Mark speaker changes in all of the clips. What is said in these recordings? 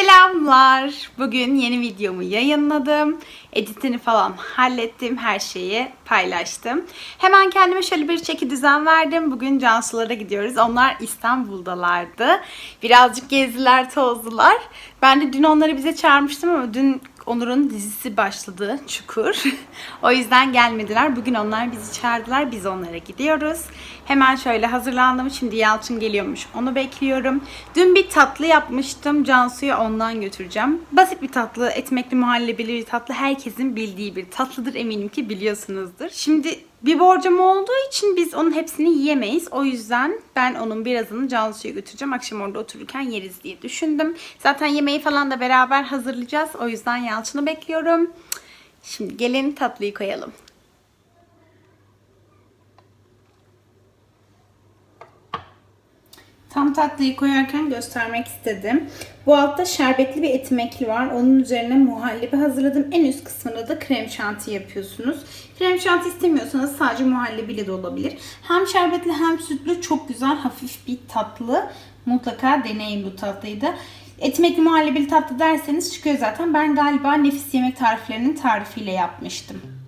Speaker 1: Selamlar. Bugün yeni videomu yayınladım. Editini falan hallettim. Her şeyi paylaştım. Hemen kendime şöyle bir çeki düzen verdim. Bugün Cansulara gidiyoruz. Onlar İstanbul'dalardı. Birazcık gezdiler, tozdular. Ben de dün onları bize çağırmıştım ama dün Onur'un dizisi başladı Çukur. o yüzden gelmediler. Bugün onlar bizi çağırdılar. Biz onlara gidiyoruz. Hemen şöyle hazırlandım. Şimdi Yalçın geliyormuş. Onu bekliyorum. Dün bir tatlı yapmıştım. Cansu'yu ondan götüreceğim. Basit bir tatlı. Ekmekli muhallebili bir tatlı. Herkesin bildiği bir tatlıdır. Eminim ki biliyorsunuzdur. Şimdi bir borcam olduğu için biz onun hepsini yiyemeyiz. O yüzden ben onun birazını Cansu'ya götüreceğim. Akşam orada otururken yeriz diye düşündüm. Zaten yemeği falan da beraber hazırlayacağız. O yüzden Yalçın'ı bekliyorum. Şimdi gelin tatlıyı koyalım. Tam tatlıyı koyarken göstermek istedim. Bu altta şerbetli bir etimekli var. Onun üzerine muhallebi hazırladım. En üst kısmında da krem şanti yapıyorsunuz. Krem şanti istemiyorsanız sadece muhallebiyle de olabilir. Hem şerbetli hem sütlü çok güzel hafif bir tatlı. Mutlaka deneyin bu tatlıyı da. Etimekli muhallebili tatlı derseniz çıkıyor zaten. Ben galiba nefis yemek tariflerinin tarifiyle yapmıştım.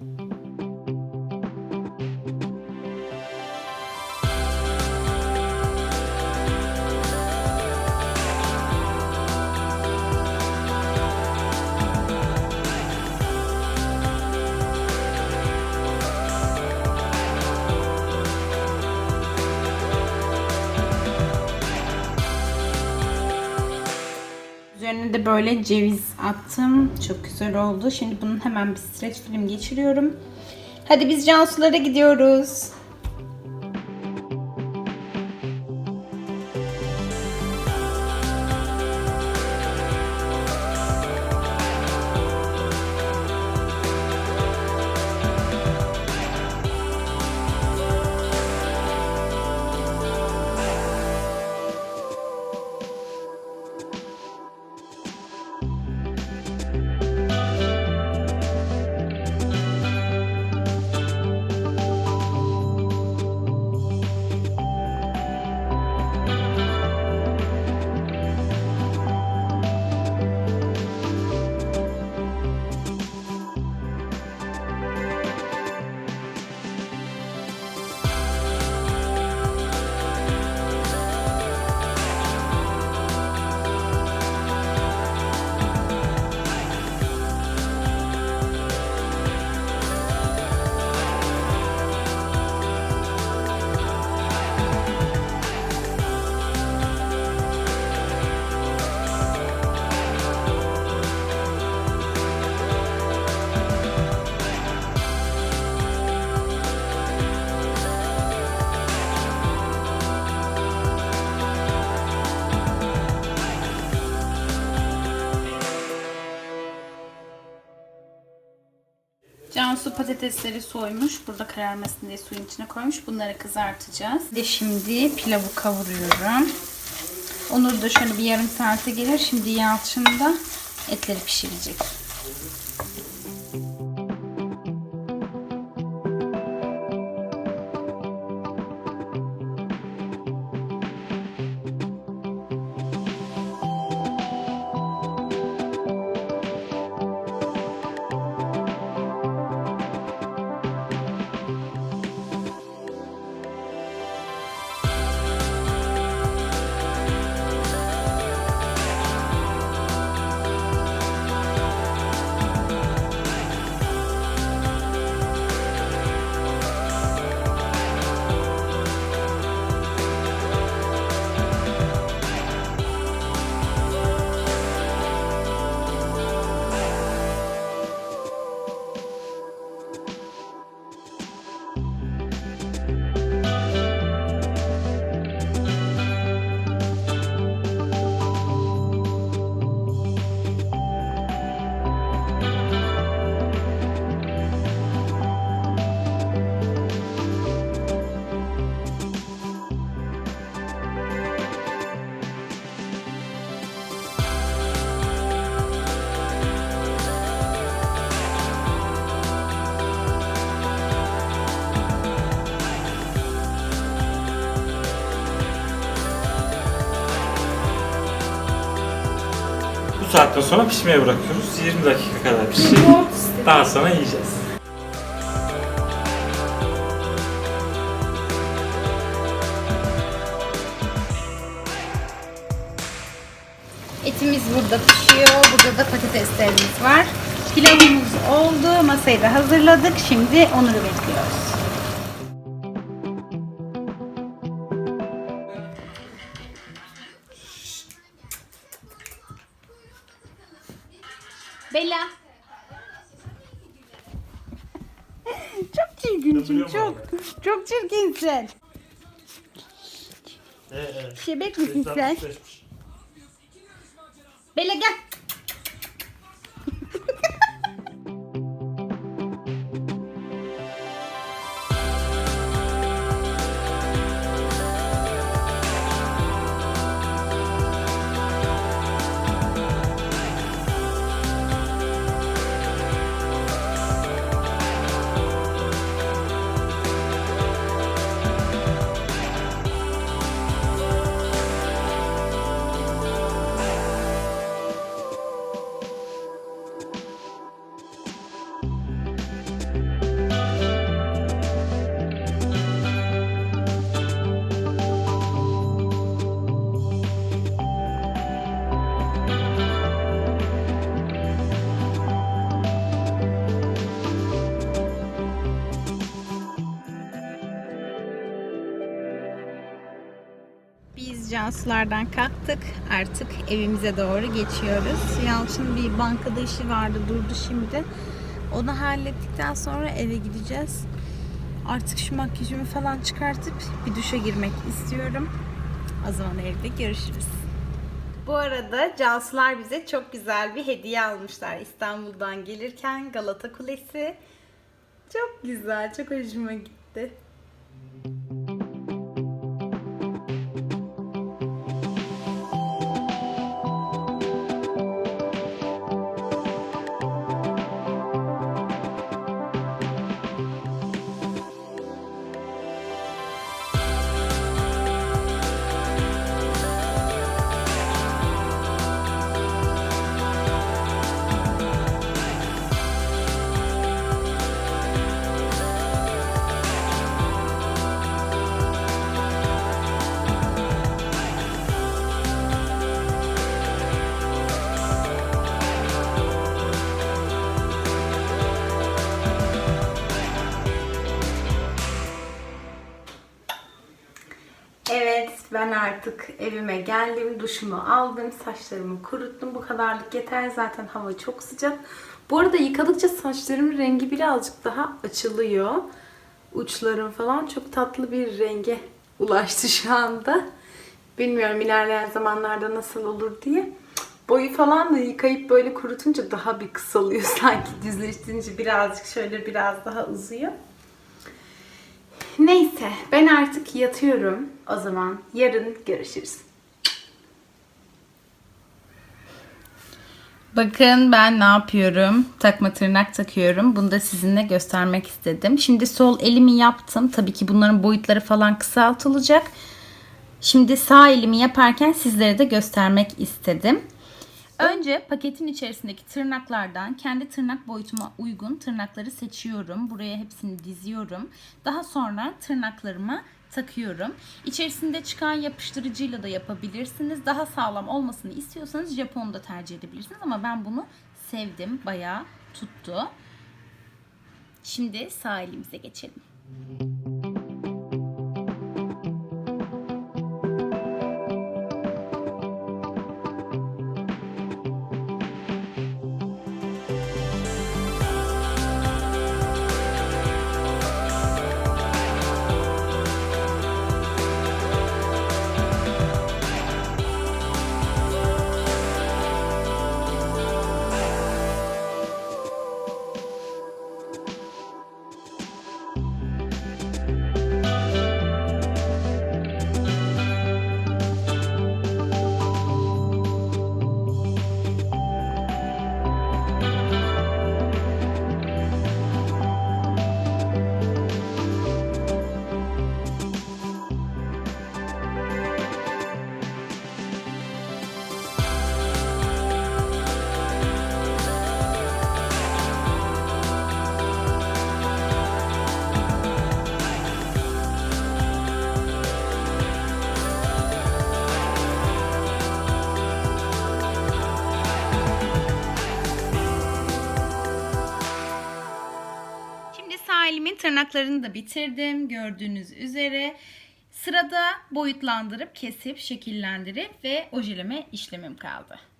Speaker 1: Üzerine de böyle ceviz attım. Çok güzel oldu. Şimdi bunun hemen bir streç film geçiriyorum. Hadi biz Cansu'lara gidiyoruz. Cansu patatesleri soymuş. Burada kararmasın diye suyun içine koymuş. Bunları kızartacağız. De şimdi pilavı kavuruyorum. Onur da şöyle bir yarım saate gelir. Şimdi Yalçın etleri pişirecek.
Speaker 2: Saatten sonra pişmeye bırakıyoruz. 20 dakika kadar pişecek. Daha sonra yiyeceğiz.
Speaker 1: Etimiz burada pişiyor. Burada da patateslerimiz var. Pilavımız oldu. Masayı da hazırladık. Şimdi Onur'u bekliyoruz. Bella. çok çirkinsin çok. Çok çirkinsin. Şebek misin sen? Bella gel. Biz Cansulardan kalktık. Artık evimize doğru geçiyoruz. Yalçın bir bankada işi vardı durdu şimdi. Onu hallettikten sonra eve gideceğiz. Artık şu makyajımı falan çıkartıp bir duşa girmek istiyorum. O zaman evde görüşürüz. Bu arada Cansular bize çok güzel bir hediye almışlar İstanbul'dan gelirken Galata Kulesi. Çok güzel, çok hoşuma gitti. Ben artık evime geldim. Duşumu aldım. Saçlarımı kuruttum. Bu kadarlık yeter. Zaten hava çok sıcak. Bu arada yıkadıkça saçlarımın rengi birazcık daha açılıyor. Uçlarım falan çok tatlı bir renge ulaştı şu anda. Bilmiyorum ilerleyen zamanlarda nasıl olur diye. Boyu falan da yıkayıp böyle kurutunca daha bir kısalıyor sanki. Düzleştirince birazcık şöyle biraz daha uzuyor. Neyse ben artık yatıyorum. O zaman yarın görüşürüz. Bakın ben ne yapıyorum? Takma tırnak takıyorum. Bunu da sizinle göstermek istedim. Şimdi sol elimi yaptım. Tabii ki bunların boyutları falan kısaltılacak. Şimdi sağ elimi yaparken sizlere de göstermek istedim. Önce paketin içerisindeki tırnaklardan kendi tırnak boyutuma uygun tırnakları seçiyorum. Buraya hepsini diziyorum. Daha sonra tırnaklarıma takıyorum. İçerisinde çıkan yapıştırıcıyla da yapabilirsiniz. Daha sağlam olmasını istiyorsanız Japon da tercih edebilirsiniz ama ben bunu sevdim. Bayağı tuttu. Şimdi sağ elimize geçelim. Tırnaklarını da bitirdim gördüğünüz üzere. Sırada boyutlandırıp, kesip, şekillendirip ve ojeleme işlemim kaldı.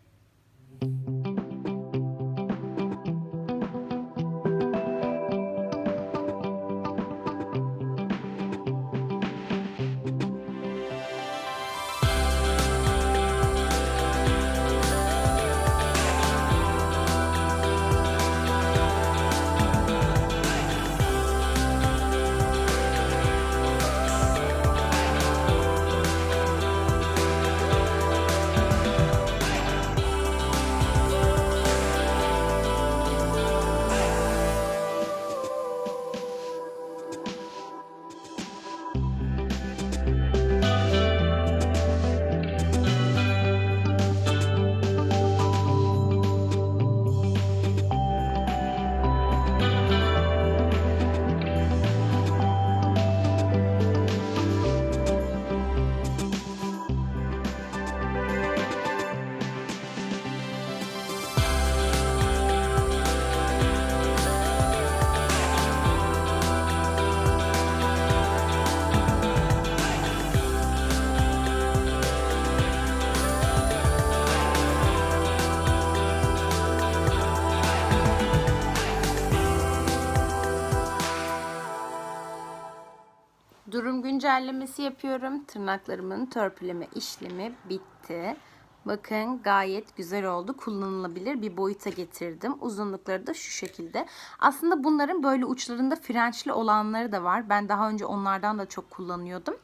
Speaker 1: Durum güncellemesi yapıyorum. Tırnaklarımın törpüleme işlemi bitti. Bakın gayet güzel oldu. Kullanılabilir bir boyuta getirdim. Uzunlukları da şu şekilde. Aslında bunların böyle uçlarında frençli olanları da var. Ben daha önce onlardan da çok kullanıyordum.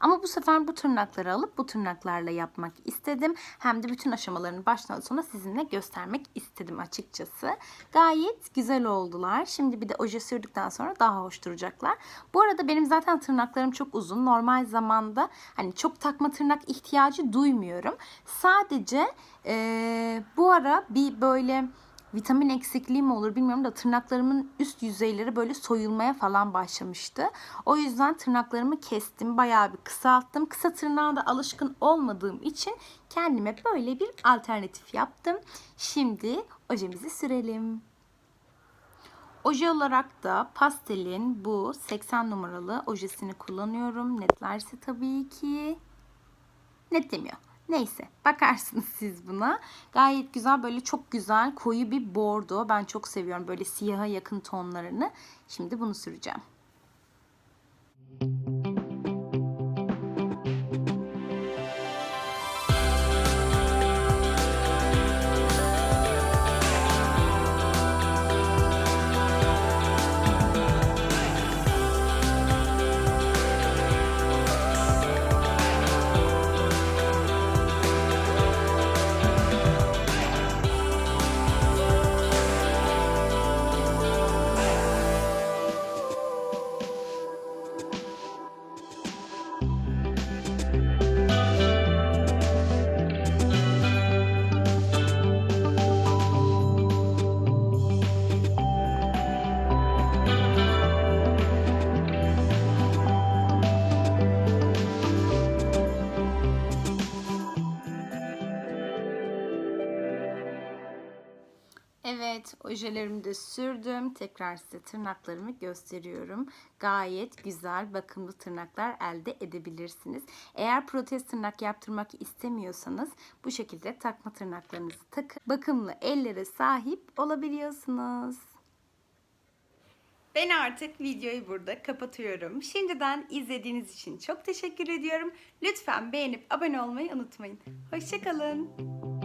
Speaker 1: Ama bu sefer bu tırnakları alıp bu tırnaklarla yapmak istedim. Hem de bütün aşamalarını baştan sona sizinle göstermek istedim açıkçası. Gayet güzel oldular. Şimdi bir de oje sürdükten sonra daha hoş duracaklar. Bu arada benim zaten tırnaklarım çok uzun. Normal zamanda hani çok takma tırnak ihtiyacı duymuyorum. Sadece eee, bu ara bir böyle vitamin eksikliği mi olur bilmiyorum da tırnaklarımın üst yüzeyleri böyle soyulmaya falan başlamıştı. O yüzden tırnaklarımı kestim. Bayağı bir kısalttım. Kısa tırnağa da alışkın olmadığım için kendime böyle bir alternatif yaptım. Şimdi ojemizi sürelim. Oje olarak da pastelin bu 80 numaralı ojesini kullanıyorum. Netlerse tabii ki netlemiyor. Neyse bakarsınız siz buna. Gayet güzel böyle çok güzel koyu bir bordo. Ben çok seviyorum böyle siyaha yakın tonlarını. Şimdi bunu süreceğim. Evet, ojelerimi de sürdüm. Tekrar size tırnaklarımı gösteriyorum. Gayet güzel, bakımlı tırnaklar elde edebilirsiniz. Eğer protez tırnak yaptırmak istemiyorsanız bu şekilde takma tırnaklarınızı takıp bakımlı ellere sahip olabiliyorsunuz. Ben artık videoyu burada kapatıyorum. Şimdiden izlediğiniz için çok teşekkür ediyorum. Lütfen beğenip abone olmayı unutmayın. Hoşçakalın.